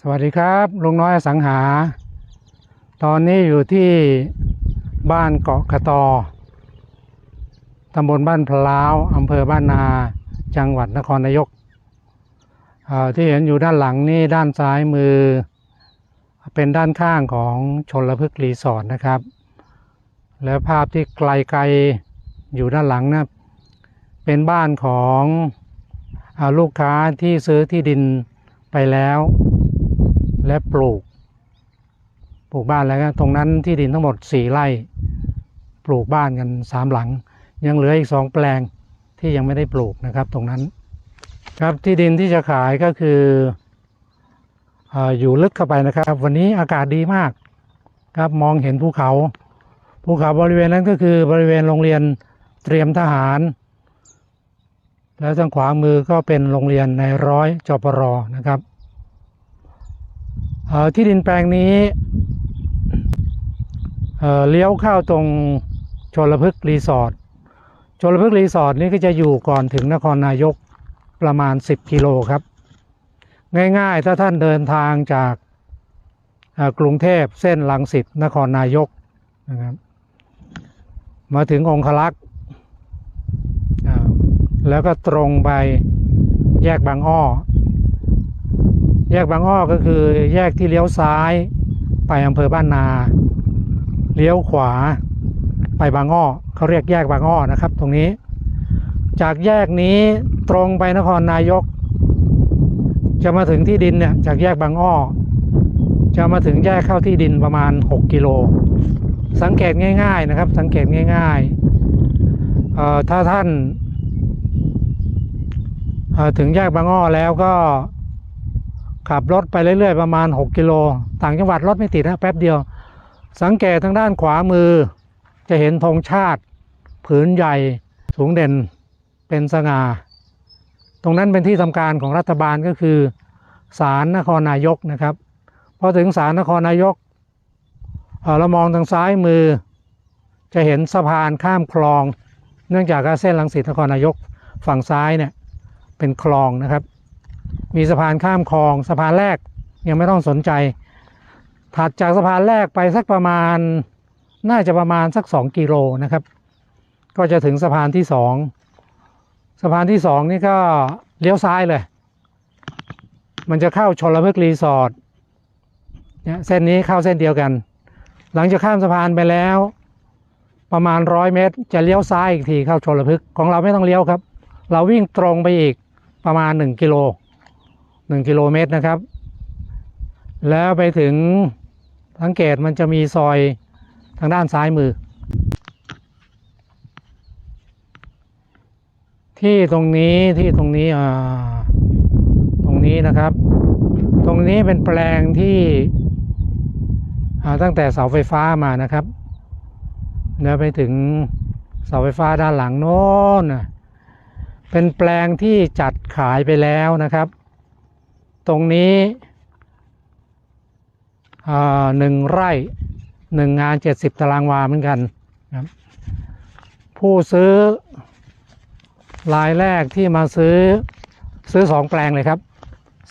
สวัสดีครับลุงน้อยอสังหา ตอนนี้อยู่ที่บ้านเกาะกระตอตำบลบ้านพลาวอำเภอบ้านนาจังหวัดนครนายกที่เห็นอยู่ด้านหลังนี่ด้านซ้ายมือ เป็นด้านข้างของชนละพฤกษ์รีสอร์ทนะครับ แล้วภาพที่ไกลๆอยู่ด้านหลังนะเป็นบ้านของอลูกค้าที่ซื้อที่ดินไปแล้ว และปลูก ปลูกบ้านแล้วก็ตรงนั้นที่ดินทั้งหมดสี่ไร่ ปลูกบ้านกันสามหลัง ยังเหลืออีกสองแปลงที่ยังไม่ได้ปลูกนะครับตรงนั้น ครับที่ดินที่จะขายก็คือออยู่ลึกเข้าไปนะครับ วันนี้อากาศดีมากครับมองเห็นภูเขาภูเขาบริเวณนั้นก็คือบริเวณโรงเรียนเตรียมทหาร แล้วทางขวามือก็เป็นโรงเรียนในร้อยจปรนะครับ ที่ดินแปลงนี้เเลี้ยวเข้าตรงชลพฤกษ์รีสอร์ทชลพฤกษ์รีสอร์ทนี่ก็จะอยู่ก่อนถึงนครนายกประมาณ 10 กิโลครับ ง่ายๆ ถ้าท่านเดินทางจากกรุงเทพเส้นลังสิตนครนายกนะครับมาถึงองคลักษ์แล้วก็ตรงไปแยกบางอ้อ แยกบางอ้อก็คือแยกที่เลี้ยวซ้าย ไปอำเภอบ้านนา เลี้ยวขวา ไปบางอ้อเขาเรียกแยกบางอ้อนะครับ ตรงนี้ จากแยกนี้ตรงไปนครนายก จะมาถึงที่ดินเนี่ยจากแยกบางอ้อ จะมาถึงแยกเข้าที่ดินประมาณ 6 กิโล สังเกตง่าย ๆนะครับ สังเกตง่ายๆถ้าท่านถึงแยกบางอ้อแล้วก็ ขับรถไปเรื่อยๆประมาณ 6 กิโล ต่างจังหวัดรถไม่ติดนะแป๊บเดียว สังเกตทางด้านขวามือ จะเห็นธงชาติ ผืนใหญ่สูงเด่นเป็นสง่า ตรงนั้นเป็นที่ทำการของรัฐบาลก็คือศาลนครนายกนะครับพอถึงศาลนครนายกเอ่อเรามองทางซ้ายมือ จะเห็นสะพานข้ามคลอง เนื่องจากเส้นลังสิตนครนายกฝั่งซ้ายเนี่ยเป็นคลองนะครับ มีสะพานข้ามคลองสะพานแรกยังไม่ต้องสนใจ ถัดจากสะพานแรกไปสักประมาณน่าจะประมาณสักสองกิโลนะครับ ก็จะถึงสะพานที่สองสะพานที่สองนี่ก็เลี้ยวซ้ายเลย มันจะเข้าชลพฤกษ์รีสอร์ทเนี่ยเส้นนี้เข้าเส้นเดียวกัน หลังจากข้ามสะพานไปแล้ว ประมาณร้อยเมตร จะเลี้ยวซ้ายอีกทีเข้าชลพฤกษ์ของเราไม่ต้องเลี้ยวครับ เราวิ่งตรงไปอีกประมาณ 1 กิโล 1กิโลเมตรนะครับ แล้วไปถึงสังเกตมันจะมีซอยทางด้านซ้ายมือ ที่ตรงนี้ที่ตรงนี้อ่าตรงนี้นะครับ ตรงนี้เป็นแปลงที่ตั้งแต่เสาไฟฟ้ามานะครับแล้วไปถึงเสาไฟฟ้าด้านหลังโน้นเป็นแปลงที่จัดขายไปแล้วนะครับ ตรงนี้หนึ่งไร่หนึ่งงานเจ็ดสิบตารางวาเหมือนกันครับผู้ซื้อรายแรกที่มาซื้อซื้อสองแปลงเลยครับ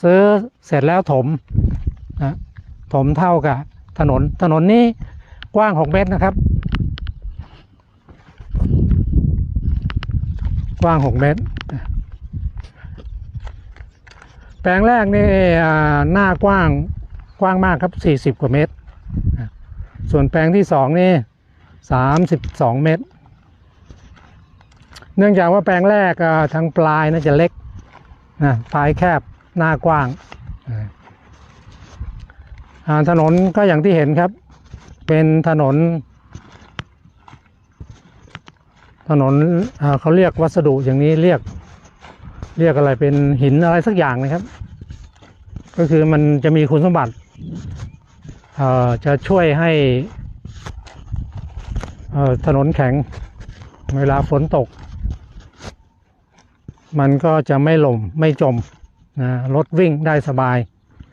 ซื้อเสร็จแล้วถมนะถมเท่ากับถนนถนนนี้กว้าง6เมตรนะครับ กว้าง6เมตร แปลงแรกนี่หน้ากว้างกว้างมากครับ 40 กว่าเมตร ส่วนแปลงที่สองนี่ 32 เมตร เนื่องจากว่าแปลงแรกอ่าทางปลายน่าจะเล็กนะปลายแคบหน้ากว้างถนนก็อย่างที่เห็นครับ เป็นถนน ถนนเขาเรียกวัสดุอย่างนี้เรียก เรียกอะไรเป็นหินอะไรสักอย่างนะครับ ก็คือมันจะมีคุณสมบัติเอ่อจะช่วยให้เอ่อถนนแข็ง เวลาฝนตก มันก็จะไม่หล่มไม่จมนะรถวิ่งได้สบาย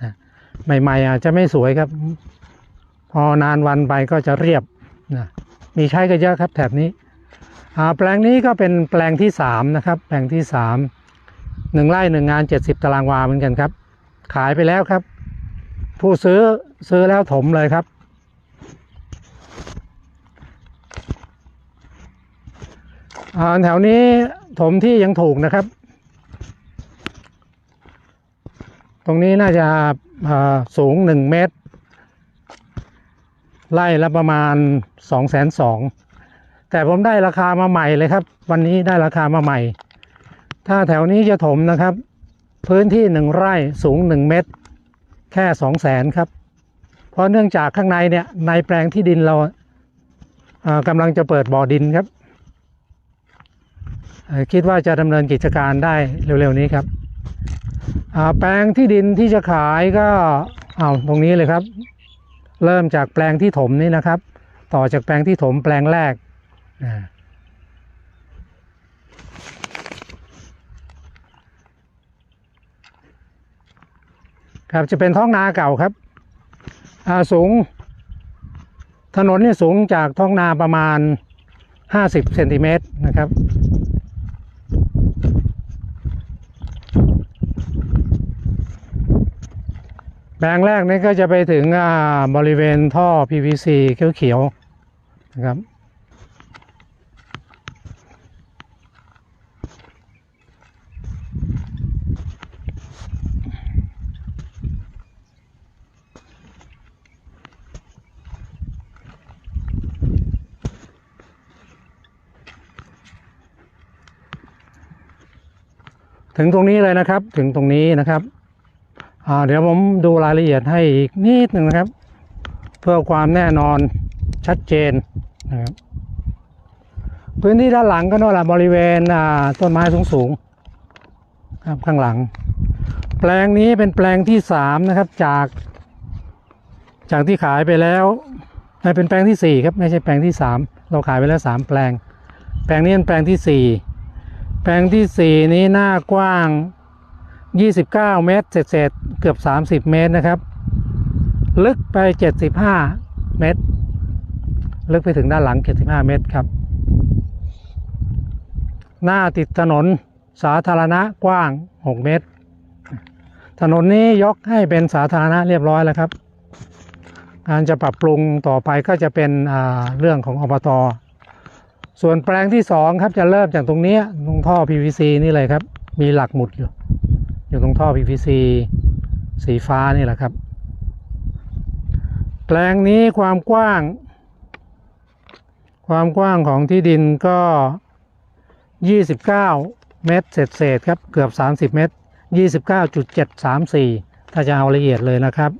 นะใหม่ๆอาจจะไม่สวยครับ พอนานวันไปก็จะเรียบนะมีใช้ก็เยอะครับแถบนี้แปลงนี้ก็เป็นแปลงที่สามนะครับ แปลงที่สาม หนึ่งไร่หนึ่งงานเจ็ดสิบตารางวาเหมือนกันครับ ขายไปแล้วครับ ผู้ซื้อซื้อแล้วถมเลยครับอแถวนี้ถมที่ยังถูกนะครับ ตรงนี้น่าจะาสูงหนึ่งเมตร ไล่ละประมาณสองแสนสองแต่ผมได้ราคามาใหม่เลยครับ วันนี้ได้ราคามาใหม่ ถ้าแถวนี้จะถมนะครับ พื้นที่หนึ่งไร่สูงหนึ่งเมตร แค่สองแสนครับ เพราะเนื่องจากข้างในเนี่ยในแปลงที่ดินเรากำลังจะเปิดบ่อดินครับ คิดว่าจะดำเนินกิจการได้เร็วๆนี้ครับแปลงที่ดินที่จะขายก็เอาตรงนี้เลยครับ เริ่มจากแปลงที่ถมนี่นะครับ ต่อจากแปลงที่ถมแปลงแรกอ่า ครับจะเป็นท้องนาเก่าครับอ่าสูง ถนนนี่สูงจากท้องนาประมาณ 50เซนติเมตรนะครับแปลงแรกนี่ก็จะไปถึงบริเวณท่อ PVC เขียวๆนะครับ ถึงตรงนี้เลยนะครับ ถึงตรงนี้นะครับเดี๋ยวผมดูรายละเอียดให้อีกนิดหนึ่งนะครับ เพื่อความแน่นอนชัดเจนนะครับพื้นที่ด้านหลังก็โน่นแหละบริเวณต้นไม้สูงๆครับข้างหลัง แปลงนี้เป็นแปลงที่สามนะครับจากจากที่ขายไปแล้วไม่เป็นแปลงที่สี่ครับไม่ใช่แปลงที่สามเราขายไปแล้วสามแปลง แปลงนี้เป็นแปลงที่สี่ แปลงที่ 4 นี้หน้ากว้าง 29 เมตรเศษเกือบ 30 เมตรนะครับ ลึกไป 75 เมตร ลึกไปถึงด้านหลัง 75 เมตรครับ หน้าติดถนนสาธารณะกว้าง 6 เมตร ถนนนี้ยกให้เป็นสาธารณะเรียบร้อยแล้วครับการจะปรับปรุงต่อไปก็จะเป็นเรื่องของอบต ส่วนแปลงที่สองครับจะเริ่มจากตรงนี้ตรงท่อ PVC นี่เลยครับ มีหลักหมุดอยู่ อยู่ตรงท่อ PVC สีฟ้านี่แหละครับ แปลงนี้ความกว้าง ความกว้างของที่ดินก็ 29 เมตรเศษครับ เกือบ 30 เมตร 29.734 ถ้าจะเอาละเอียดเลยนะครับ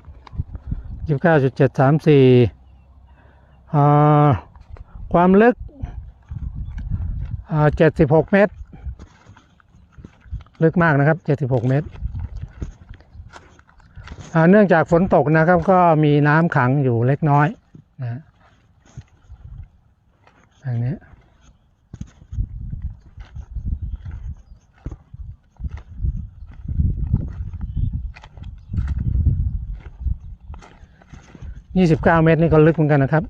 29.734อ่าความลึก เจ็ดสิบหกเมตร ลึกมากนะครับเจ็ดสิบหกเมตร เนื่องจากฝนตกนะครับ ก็มีน้ำขังอยู่เล็กน้อยนะอย่างนี้ยี่สิบเก้าเมตรนี่ก็ลึกเหมือนกันนะครับ